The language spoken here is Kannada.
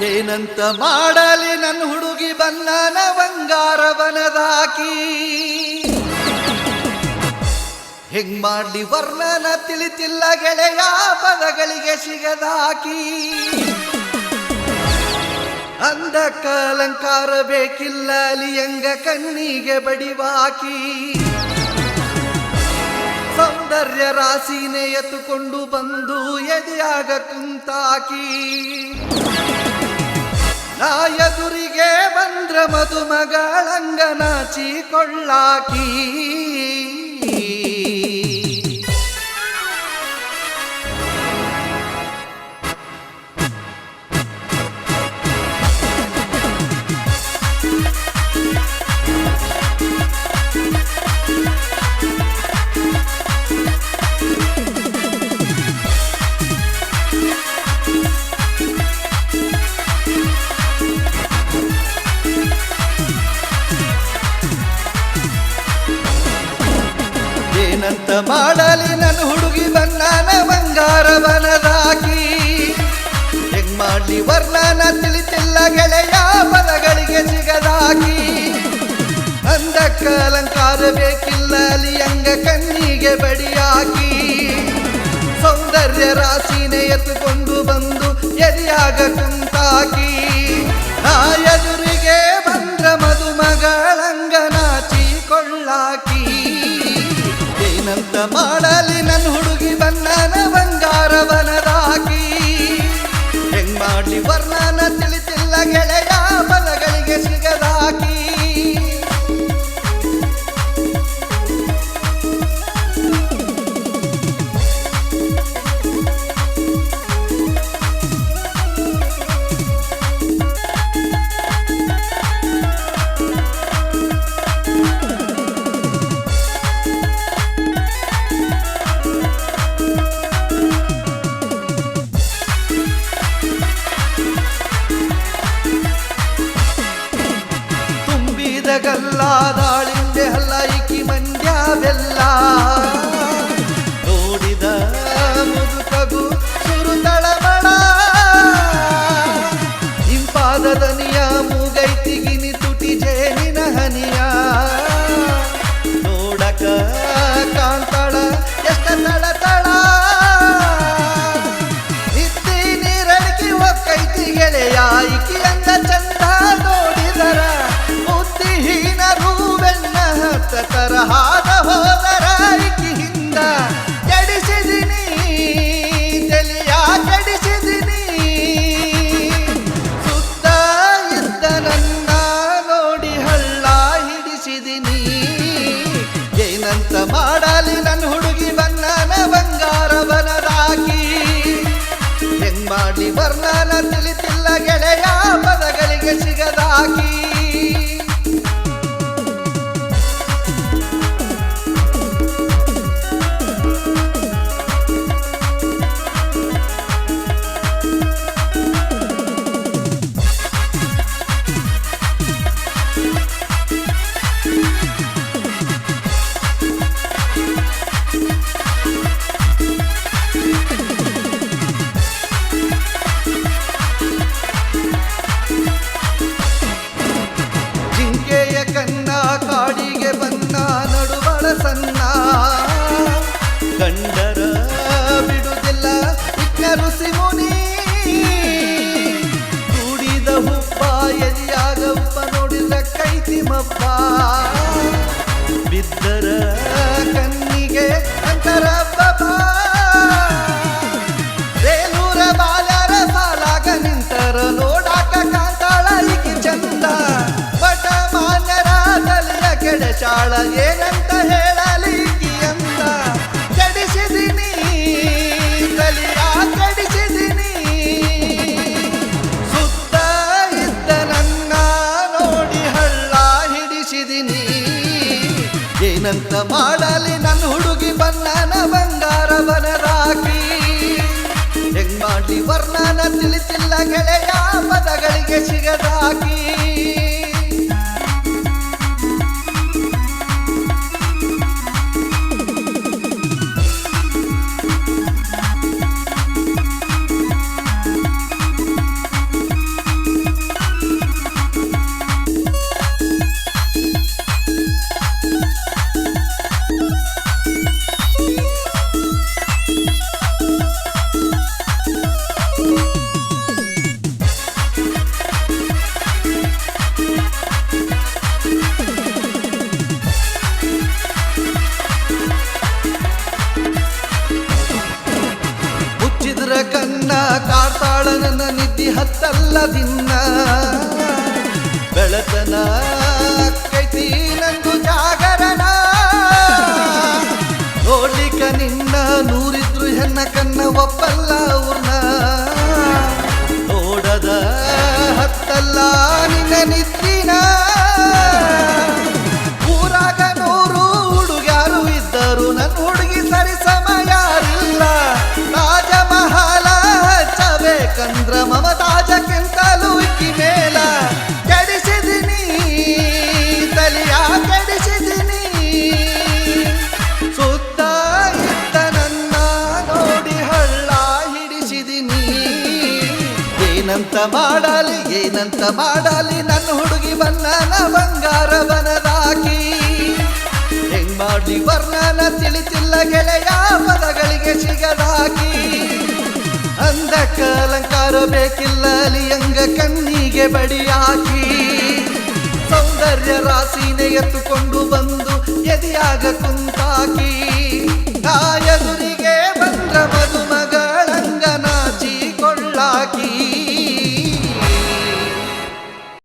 ಏನಂತ ಮಾಡಲಿ ನನ್ನ ಹುಡುಗಿ ಬನ್ನನ ಬಂಗಾರವನದಾಕಿ ಹೆಂಗ್ ಮಾಡಿ ವರ್ಣನ ತಿಳಿತಿಲ್ಲ ಗೆಳೆಯ ಪದಗಳಿಗೆ ಸಿಗದಾಕಿ. ಅಂದ ಕಲಂಕಾರ ಬೇಕಿಲ್ಲ ಅಲಿಯಂಗ ಕಣ್ಣಿಗೆ ಬಡಿವಾಕಿ. ಸೌಂದರ್ಯ ರಾಶಿನೇ ಎತ್ತುಕೊಂಡು ಬಂದು ಎದೆಯಾಗ ಕುಂತಾಕಿ. ನಾ ಎದುರಿಗೆ ಬಂದ್ರ ಮದುಮಗಳಂಗ ಮಾಡಲಿ ನನ್ನ ಹುಡುಗಿ ಬಣ್ಣನ ಬಂಗಾರ ಬನದಾಕಿ ಹೆಂಗ್ ಮಾಡ್ಲಿ ವರ್ಣನ ತಿಳಿತಿಲ್ಲ ಗೆಳೆಯ ಪದಗಳಿಗೆ ಸಿಗದಾಕಿ ಅಂದಕ್ಕ ಅಲಂಕಾರ ಬೇಕಿಲ್ಲ ಹಂಗ ಕಣ್ಣಿಗೆ ಬಡಿಯಾಕಿ ಸೌಂದರ್ಯ ರಾಶಿನೇ ಎತ್ತುಕೊಂಡು ಬಂದು ಎದೆಯಾಗ ಕುಂತಾಕಿ. ನಾ ಏನಂತ ಮಾಡಲಿ ನನ್ನ ಹುಡುಗಿ? ಗಲ್ಲ ದಾಳಿಂಬೆ ಹಲ್ಲ ಇಕ್ಕಿ ಮಂಡ್ಯ ಬೆಲ್ಲ ನೋಡಿದ ಮುದುಕಗು ಸುರು ತಳಮಳ ಇಂಪಾದ ದನಿಯ ಮೂಗೈತಿ ಗಿನಿ ತುಟಿ ಜೇನಿನ ಹನಿಯ. ನೋಡಕ ಕಾಂತಳ, ಎಷ್ಟ ತಳ ತಳ ಇದ್ದಿ ನೀರಳಿಕೆ ಒಕ್ಕೈತಿ ಗೆಳೆಯ ಇಕಿ ಅಂದ ಚಂದ. ಹತ್ತ ಹಾದ ಹೋದರ ಹಿಂದ ಕೆಡಿಸಿದಿನಿ. ತಲಿಯ ಕೆಡಿಸಿದಿನಿ. ಸುತ್ತ ಇದ್ದ ನನ್ನ ನೋಡಿ ಹಳ್ಳ ಹಿಡಿಸಿದಿನಿ. ಏನಂತ ಮಾಡಲಿ ನನ್ನ ಹುಡುಗಿ ಬನ್ನನ ಬಂಗಾರವನದಾಕಿ ಹೆಂಗ್ ಮಾಡಿ ವರ್ಣನ ತಿಳಿತಿಲ್ಲ ಗೆಳೆಯ ಪದಗಳಿಗೆ ಸಿಗದಾಕಿ. ಮಾಡಲಿ ನನ್ನ ಹುಡುಗಿ ಬಣ್ಣನ ಬಂಗಾರವನ ರಾಕಿ ಹೆಂಗ್ ಮಾಡ್ಲಿ ವರ್ಣನ ತಿಳಿಸಿಲ್ಲ ಗೆಳೆಯ ಪದಗಳಿಗೆ ಸಿಗದಾಕಿ. ದಿನ ಬೆಳತನ ಕೈತಿ ನಂದು ಜಾಗರಣ. ನೋಡ್ಲಿಕ್ಕ ನಿನ್ನ ನೂರಿದ್ರು ಹೆಣ್ಣ ಕನ್ನ ಒಪ್ಪಲ್ಲ ಏನಂತ ಮಾಡಲಿ ಏನಂತ ಮಾಡಲಿ, ನನ್ನ ಹುಡುಗಿ ಬಣ್ಣನ ಬಂಗಾರ ಬನದಾಕಿ ಹೆಂಗ್ ಮಾಡ್ಲಿ ವರ್ಣನ ತಿಳಿತಿಲ್ಲ ಗೆಳೆಯ ಪದಗಳಿಗೆ ಸಿಗದಾಕಿ ಅಂದಕ್ಕ ಅಲಂಕಾರ ಬೇಕಿಲ್ಲ ಅಲಿಯಂಗ ಕಣ್ಣಿಗೆ ಬಡಿಯಾಕಿ ಸೌಂದರ್ಯ ರಾಸಿನ ಎತ್ತುಕೊಂಡು ಬಂದು ಎದೆಯಾಗ ಕುಂತಾಕಿ.